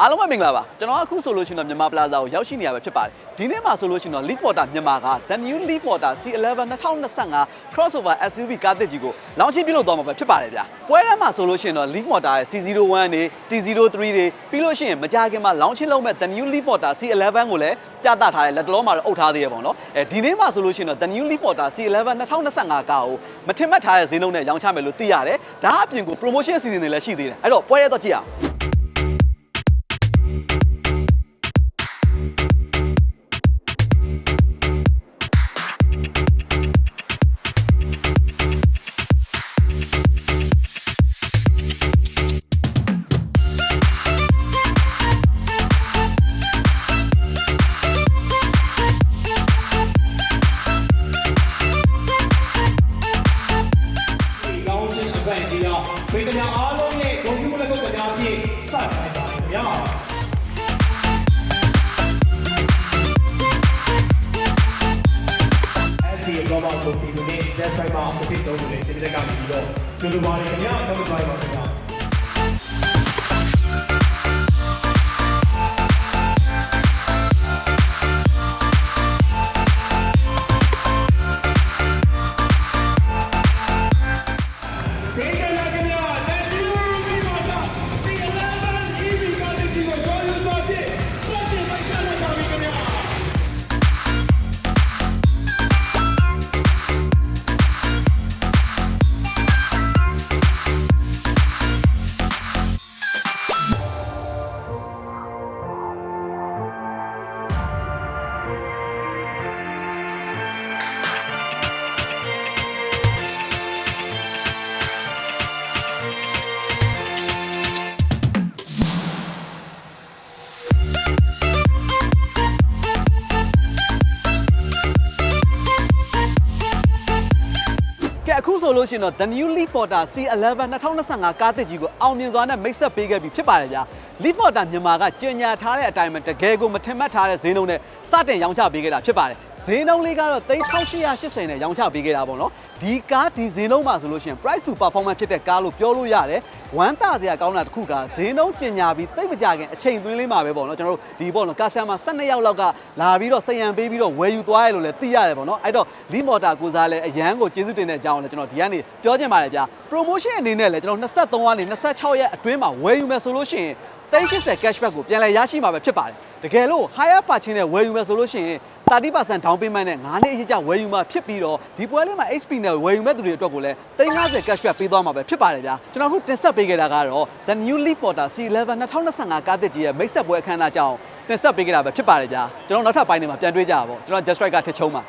အားလုံးပဲမင်္ဂလာပါကျွန်တော်အခုဆိုလို့ရှိရင်တော့မြန်မာပလာဇာကိုရောက်ရှိနေရပဲဖြစ်ပါတယ်ဒီနေ့မှာဆိုလို့ရှိရင်တော့ Leaf Water မြန်မာက The New Leaf Water C11 2025 Crossover SUV ကားသစ်ကြီးကိုလောင်ချပြုလုပ်သွားမှာပဲဖြစ်ပါတယ်ဗျာပွဲထဲမှာဆိုလို့ရှိရင်တော့ Leaf Water ရဲ့ C01 တွေ T03 တွေပြီးလို့ရှိရင်မကြခင်မှာလောင်ချလုပ်မဲ့ The New Leaf Water C11 ကိုလည်းပြသထားတဲ့လက်တလုံးမှာတော့အုပ်ထားသေးရပေါ့နော်အဲဒီနေ့မှာဆိုလို့ရှိရင်တော့ The New Leaf Water C11 2025ကားကိုမထင်မှတ်ထားတဲ့ဈေးနှုန်းနဲ့ရောင်းချမယ်လို့သိရတယ်ဒါအပြင်ကို promotion season တွေလည်းရှိသေးတယ်အဲ့တော့ပွဲရဲတော့ကြည့်အောင် င်းချင်းအပန်ကြီးတော့ပြည်သူများအားလုံးရဲ့ဂုဏ်ပြုလက်ကုပ်တရားဖြင့်စတင်လိုက်ပါခင်ဗျာ SD Global ကိုစီစဉ်တဲ့ Just Right မှာအတိတ်ဆုံးတွေစီစဉ်ကနေပြီးတော့ကျေးဇူးပါတယ်ခင်ဗျာကျွန်တော်ကြိုင်ပါခင်ဗျာ ကဲအခုဆိုလို့ရှိရင်တော့ The New Leaf Water C11 2025ကားသစ်ကြီးကိုအောင်မြင်စွာနဲ့မိတ်ဆက်ပေးခဲ့ပြီဖြစ်ပါတယ်ဗျာ Leaf Water မြန်မာကကြေညာထားတဲ့အတိုင်းပဲတကယ်ကိုမထင်မှတ်ထားတဲ့ဈေးနှုန်းနဲ့စတင်ရောင်းချပေးခဲ့တာဖြစ်ပါတယ် ဈေးနှုန်းလေးကတော့3880နဲ့ရောင်းချပေးခဲ့တာပေါ့နော်ဒီကားဒီဈေးနှုန်းမှာဆိုလို့ရှိရင် price to performance ဖြစ်တဲ့ကားလို့ပြောလို့ရတယ်ဝမ်းသာစရာကောင်းတာတစ်ခုကဈေးနှုန်းကြေညာပြီးတိတ်မကြခင်အချိန်သွင်းလေးမှာပဲပေါ့နော်ကျွန်တော်တို့ဒီပေါ့နော် customer 12ယောက်လောက်ကလာပြီးတော့စရံပေးပြီးတော့ဝယ်ယူသွားရလို့လည်းသိရတယ်ပေါ့နော်အဲ့တော့ Leaf Water ကိုစားလဲအရန်ကိုကျေးဇူးတင်တဲ့အကြောင်းကိုလည်းကျွန်တော်ဒီကနေပြောချင်ပါတယ်ဗျာ promotion အနေနဲ့လည်းကျွန်တော်23ကနေ26ရက်အတွင်းမှာဝယ်ယူမယ်ဆိုလို့ရှိရင်380 cashback ကိုပြန်လည်ရရှိမှာပဲဖြစ်ပါတယ်တကယ်လို့ higher purchase နဲ့ဝယ်ယူမယ်ဆိုလို့ရှိရင် 30% down payment နဲ့9နှစ်အရေးကြဝယ်ယူမှာဖြစ်ပြီးတော့ဒီပွဲလေးမှာ HP နဲ့ဝယ်ယူမဲ့သူတွေအတွက်ကိုလည်း350 cashback ပေးသွားမှာပဲဖြစ်ပါတယ်ဗျာကျွန်တော်အခုတင်ဆက်ပေးခဲ့တာကတော့ The New Leaf Water C11 2025ကားသစ်ကြီးရဲ့မိတ်ဆက်ပွဲအခမ်းအနားကြောင်းတင်ဆက်ပေးခဲ့တာပဲဖြစ်ပါတယ်ဗျာကျွန်တော်နောက်ထပ်ပိုင်းတွေမှာပြန်တွေ့ကြပါပေါ့ကျွန်တော် Just Strike ကထစ်ချုံးပါ